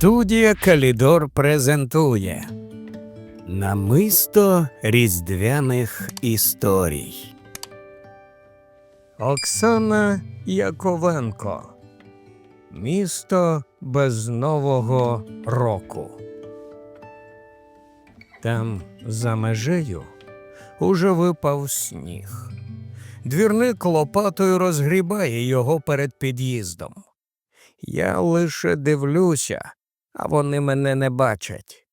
Студія Калідор презентує Намисто різдвяних історій. Оксана Яковенко. Місто без нового року. Там за межею уже випав сніг. Двірник лопатою розгрібає його перед під'їздом. Я лише дивлюся, а вони мене не бачать.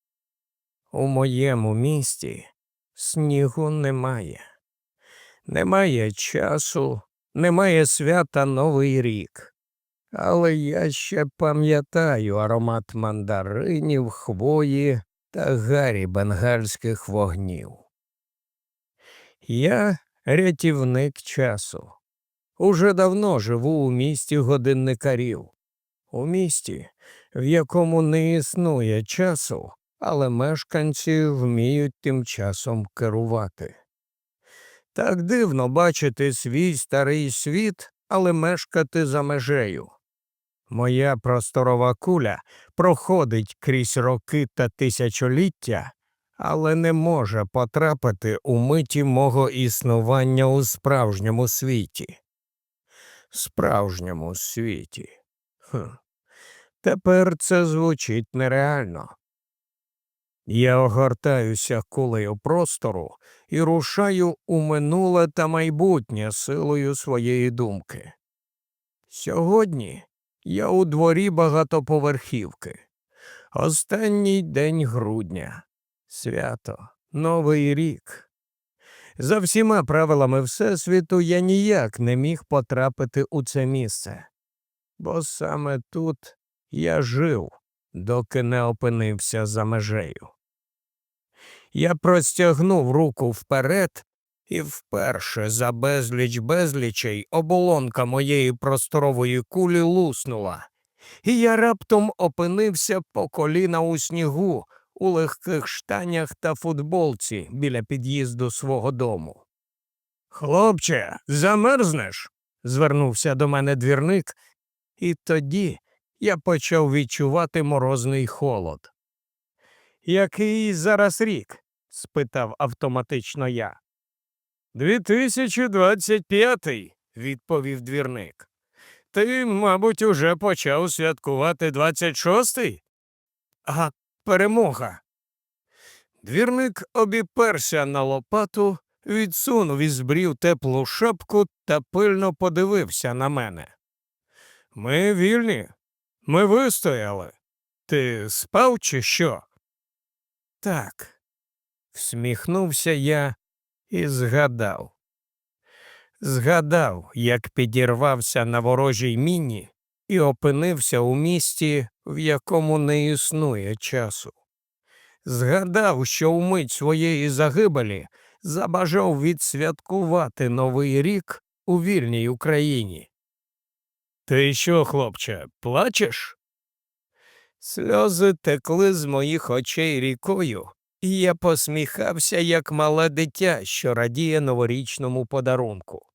У моєму місті снігу немає. Немає часу, немає свята Новий рік. Але я ще пам'ятаю аромат мандаринів, хвої та гарі бенгальських вогнів. Я рятівник часу. Уже давно живу у місті годинникарів. У місті, в якому не існує часу, але мешканці вміють тим часом керувати. Так дивно бачити свій старий світ, але мешкати за межею. Моя просторова куля проходить крізь роки та тисячоліття, але не може потрапити у миті мого існування у справжньому світі. Справжньому світі. Хм. Тепер це звучить нереально. Я огортаюся кулею простору і рушаю у минуле та майбутнє силою своєї думки. Сьогодні я у дворі багатоповерхівки. Останній день грудня. Свято, Новий рік. За всіма правилами Всесвіту я ніяк не міг потрапити у це місце, бо саме тут я жив, доки не опинився за межею. Я простягнув руку вперед, і вперше за безліч безлічей оболонка моєї просторової кулі луснула, і я раптом опинився по коліна у снігу у легких штанях та футболці біля під'їзду свого дому. Хлопче, замерзнеш? звернувся до мене двірник, і тоді я почав відчувати морозний холод. Який зараз рік? спитав автоматично я. «2025», – відповів двірник. Ти, мабуть, уже почав святкувати 26-й? А перемога. Двірник обіперся на лопату, відсунув із брів теплу шапку та пильно подивився на мене. Ми вільні, ми вистояли. Ти спав чи що? Так, всміхнувся я і згадав. Згадав, як підірвався на ворожій міні і опинився у місті, в якому не існує часу. Згадав, що у мить своєї загибелі забажав відсвяткувати Новий рік у вільній Україні. Ти що, хлопче, плачеш? Сльози текли з моїх очей рікою, і я посміхався, як мале дитя, що радіє новорічному подарунку.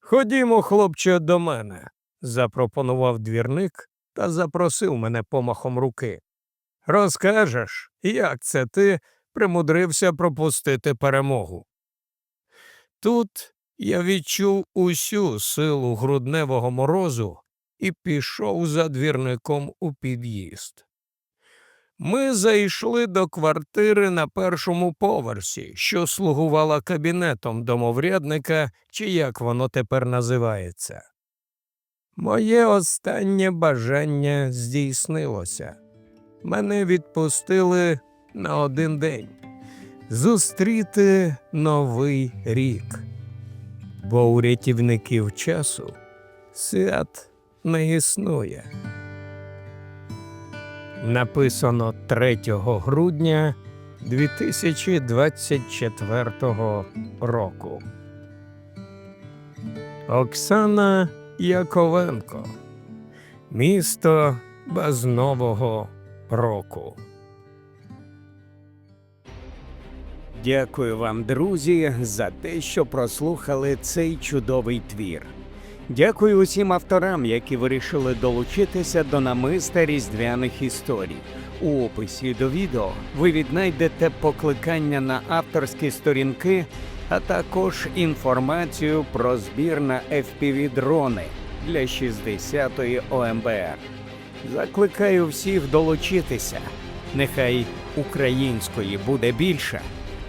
Ходімо, хлопче, до мене, запропонував двірник та запросив мене помахом руки. Розкажеш, як це ти примудрився пропустити перемогу? Тут я відчув усю силу грудневого морозу і пішов за двірником у під'їзд. Ми зайшли до квартири на першому поверсі, що слугувала кабінетом домоврядника, чи як воно тепер називається. Моє останнє бажання здійснилося. Мене відпустили на один день зустріти новий рік, бо у рятівників часу свят не існує. Написано 3 грудня 2024 року. Оксана Яковенко. Місто без нового року. Дякую вам, друзі, за те, що прослухали цей чудовий твір. Дякую усім авторам, які вирішили долучитися до намиста різдвяних історій. У описі до відео ви віднайдете покликання на авторські сторінки, а також інформацію про збір на FPV-дрони для 60-ї ОМБР. Закликаю всіх долучитися. Нехай української буде більше,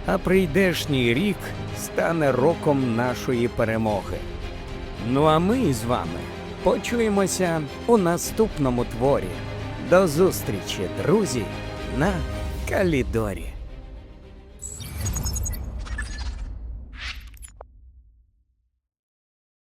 а прийдешній рік стане роком нашої перемоги. Ну а ми з вами почуємося у наступному творі. До зустрічі, друзі, на Калідорі.